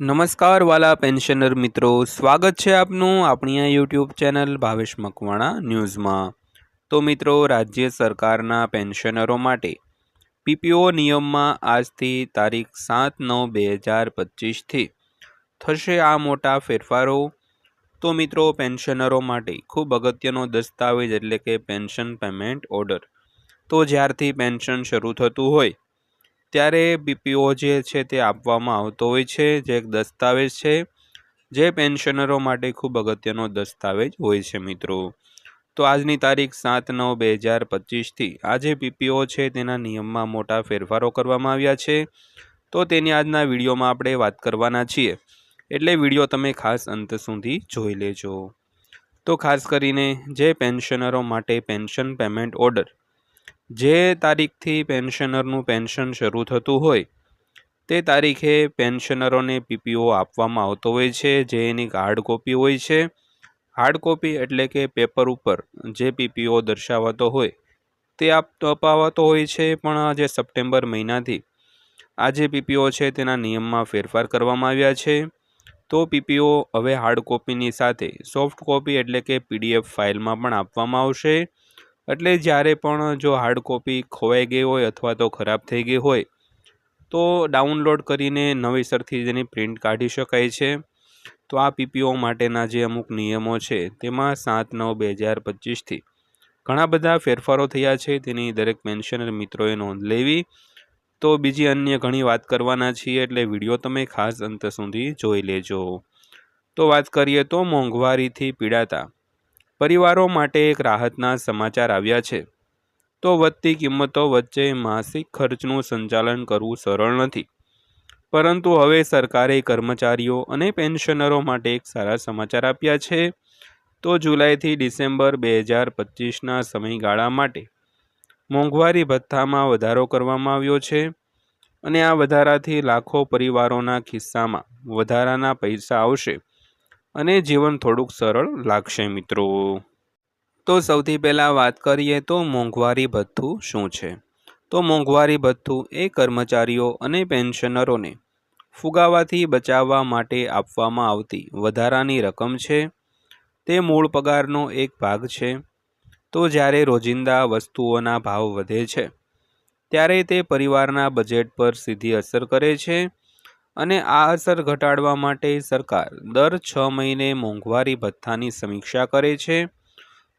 નમસ્કાર વાલા પેન્શનર મિત્રો, સ્વાગત છે આપનું આપણી આ યુટ્યુબ ચેનલ ભાવેશ મકવાણા ન્યૂઝમાં. તો મિત્રો, રાજ્ય સરકારના પેન્શનરો માટે પીપીઓ નિયમમાં આજથી તારીખ સાત નવ બે હજાર પચીસથી થશે આ મોટા ફેરફારો. તો મિત્રો, પેન્શનરો માટે ખૂબ અગત્યનો દસ્તાવેજ એટલે કે પેન્શન પેમેન્ટ ઓર્ડર. તો જ્યારથી પેન્શન શરૂ થતું હોય ત્યારે બીપીઓ જે છે તે આપવામાં આવતો હોય છે, જે એક દસ્તાવેજ છે, જે પેન્શનરો માટે ખૂબ અગત્યનો દસ્તાવેજ હોય છે મિત્રો. તો આજની તારીખ સાત નવ બે હજાર પચીસથી આજે પીપીઓ છે તેના નિયમમાં મોટા ફેરફારો કરવામાં આવ્યા છે. તો તેની આજના વિડીયોમાં આપણે વાત કરવાના છીએ. એટલે વીડિયો તમે ખાસ અંત સુધી જોઈ લેજો. તો ખાસ કરીને જે પેન્શનરો માટે પેન્શન પેમેન્ટ ઓર્ડર જે તારીખથી પેન્શનરનું પેન્શન શરૂ થતું હોય, તે તારીખે પેન્શનરોને પીપીઓ આપવામાં આવતો હોય છે, જે એની હાર્ડ કોપી હોય છે. હાર્ડ કોપી એટલે કે પેપર ઉપર જે પીપીઓ દર્શાવાતો હોય, તે અપાવાતો હોય છે, પણ જે સપ્ટેમ્બર મહિનાથી આ જે પીપીઓ છે, તેના નિયમમાં ફેરફાર કરવામાં આવ્યા છે. તો પીપીઓ હવે હાર્ડ કોપીની સાથે સોફ્ટ કોપી એટલે કે પીડીએફ ફાઇલમાં પણ આપવામાં આવશે. એટલે જ્યારે પણ જો હાર્ડ કોપી ખોવાઈ ગઈ હોય અથવા તો ખરાબ થઈ ગઈ હોય, તો ડાઉનલોડ કરીને નવેસરથી જેની પ્રિન્ટ કાઢી શકાય છે. તો આ પીપીઓ માટેના જે અમુક નિયમો છે, તેમાં સાત નવ બે હજાર પચીસથી ઘણા બધા ફેરફારો થયા છે. તેની દરેક પેન્શનર મિત્રોએ નોંધ લેવી. તો બીજી અન્ય ઘણી વાત કરવાના છીએ, એટલે વીડિયો તમે ખાસ અંત સુધી જોઈ લેજો. તો વાત કરીએ તો મોંઘવારીથી પીડાતા. પરિવારો માટે એક રાહતના સમાચાર આવ્યા છે. તો વધતી કિંમતો વચ્ચે માસિક ખર્ચનું સંચાલન કરવું સરળ નથી. પરંતુ હવે સરકારે કર્મચારીઓ અને પેન્શનરો માટે એક સારા સમાચાર આપ્યા છે. તો જુલાઈથી ડિસેમ્બર બે હજાર પચીસના સમયગાળા માટે મોંઘવારી ભથ્થામાં વધારો કરવામાં આવ્યો છે અને આ વધારાથી લાખો પરિવારોના ખિસ્સામાં વધારાના પૈસા આવશે. અને જીવન થોડુંક સરળ લાગશે, મિત્રો. તો સૌથી પહેલાં વાત કરીએ તો મોંઘવારી ભથ્થું શું છે? તો મોંઘવારી ભથ્થું એ કર્મચારીઓ અને પેન્શનરોને ફુગાવાથી બચાવવા માટે આપવામાં આવતી વધારાની રકમ છે. તે મૂળ પગારનો એક ભાગ છે. તો જ્યારે રોજિંદા વસ્તુઓના ભાવ વધે છે, ત્યારે તે પરિવારના બજેટ પર સીધી અસર કરે છે અને આ અસર ઘટાડવા માટે સરકાર દર છ મહિને મોંઘવારી ભથ્થાની સમીક્ષા કરે છે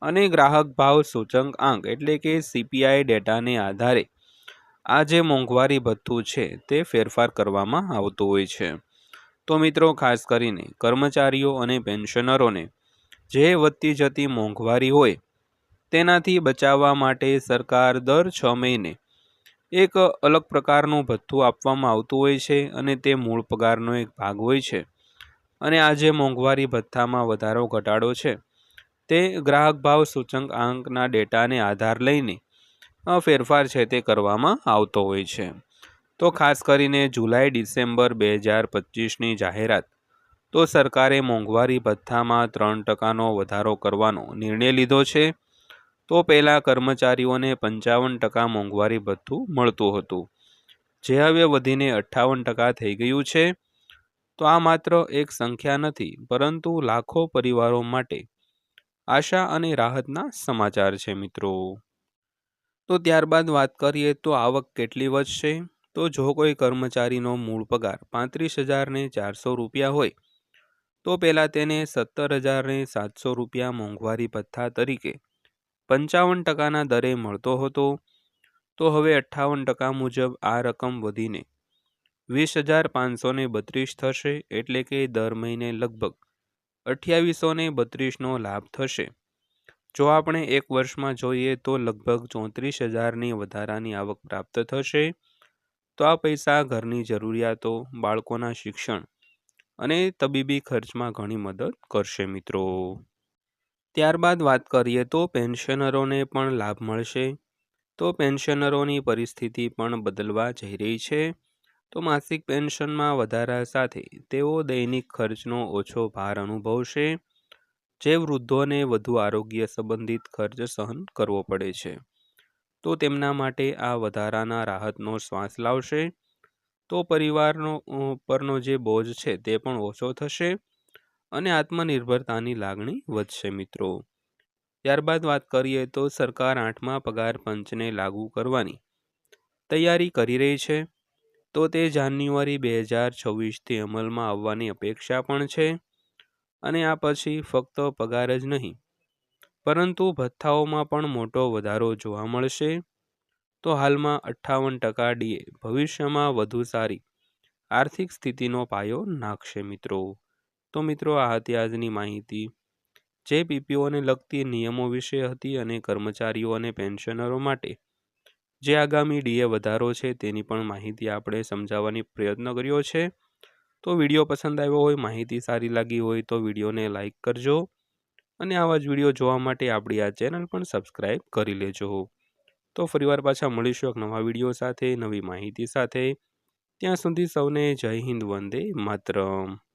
અને ગ્રાહક ભાવ સૂચક આંક એટલે કે સીપીઆઈ ડેટાને આધારે આ જે મોંઘવારી ભથ્થું છે તે ફેરફાર કરવામાં આવતું હોય છે. તો મિત્રો, ખાસ કરીને કર્મચારીઓ અને પેન્શનરોને જે વધતી જતી મોંઘવારી હોય તેનાથી બચાવવા માટે સરકાર દર છ મહિને એક અલગ પ્રકારનું ભથ્થું આપવામાં આવતું હોય છે અને તે મૂળ પગારનો એક ભાગ હોય છે. અને આ જે મોંઘવારી ભથ્થામાં વધારો ઘટાડો છે. તે ગ્રાહક ભાવ સૂચક આંકના ડેટાને આધાર લઈને ફેરફાર છે તે કરવામાં આવતો હોય છે. તો ખાસ કરીને જુલાઈ, ડિસેમ્બર બે હજાર પચીસની જાહેરાત. તો સરકારે મોંઘવારી ભથ્થામાં ત્રણ ટકાનો વધારો કરવાનો નિર્ણય લીધો છે. તો પહેલાં કર્મચારીઓને પંચાવન ટકા મોંઘવારી ભથ્થું મળતું હતું. જે હવે વધીને અઠ્ઠાવન ટકા થઈ ગયું છે. તો આ માત્ર એક સંખ્યા નથી, પરંતુ લાખો પરિવારો માટે. આશા અને રાહતના સમાચાર છે મિત્રો. તો ત્યારબાદ વાત કરીએ તો આવક કેટલી વધશે? તો જો કોઈ કર્મચારીનો મૂળ પગાર પાંત્રીસ હજારને ચારસો રૂપિયા હોય, તો પહેલાં તેને સત્તર હજારને સાતસો રૂપિયા મોંઘવારી ભથ્થા તરીકે પંચાવન ટકાના દરે મળતો હતો. તો હવે અઠ્ઠાવન ટકા મુજબ આ રકમ વધીને વીસ હજાર પાંચસો બત્રીસ થશે એટલે કે દર મહિને લગભગ અઠ્યાવીસો ને બત્રીસનો લાભ થશે. જો આપણે એક વર્ષમાં જોઈએ તો લગભગ ચોત્રીસ હજારની વધારાની આવક પ્રાપ્ત થશે. તો આ પૈસા ઘરની જરૂરિયાતો, બાળકોના શિક્ષણ અને તબીબી ખર્ચમાં ઘણી મદદ કરશે મિત્રો. ત્યારબાદ વાત કરીએ તો પેન્શનરોને પણ લાભ મળશે. તો પેન્શનરોની પરિસ્થિતિ પણ બદલવા જઈ રહી છે. તો માસિક પેન્શનમાં વધારા સાથે તેઓ દૈનિક ખર્ચનો ઓછો ભાર અનુભવશે, જે વૃદ્ધોને વધુ આરોગ્ય સંબંધિત ખર્ચ સહન કરવો પડે છે. તો તેમના માટે આ વધારાના રાહતનો શ્વાસ લાવશે. તો પરિવારનો પરનો જે બોજ છે તે પણ ઓછો થશે. અને આત્મનિર્ભરતાની લાગણી વધશે, મિત્રો. ત્યારબાદ વાત કરીએ તો સરકાર આઠમા પગાર પંચને લાગુ કરવાની તૈયારી કરી રહી છે. તો તે જાન્યુઆરી બે હજાર છવ્વીસથી અમલમાં આવવાની અપેક્ષા પણ છે અને આ પછી ફક્ત પગાર જ નહીં, પરંતુ ભથ્થાઓમાં પણ મોટો વધારો જોવા મળશે. તો હાલમાં અઠ્ઠાવન ટકા ડીએ ભવિષ્યમાં વધુ સારી આર્થિક સ્થિતિનો પાયો નાખશે, મિત્રો. તો મિત્રો આ હતી આજની માહિતી. જે પીપીઓને લગતી નિયમો વિશે હતી અને કર્મચારીઓ અને પેન્શનરો માટે. જે આગામી ડીએ વધારો છે તેની પણ માહિતી આપણે સમજાવવાની પ્રયત્ન કર્યો છે. તો વીડિયો પસંદ આવ્યો હોય, માહિતી સારી લાગી હોય તો વિડીયોને લાઇક કરજો. અને આવા જ વીડિયો જોવા માટે આપણી આ ચેનલ પણ સબસ્ક્રાઈબ કરી લેજો. તો ફરીવાર પાછા મળીશું એક નવા વીડિયો સાથે, નવી માહિતી સાથે. ત્યાં સુધી સૌને જય હિન્દ, વંદે માતરમ.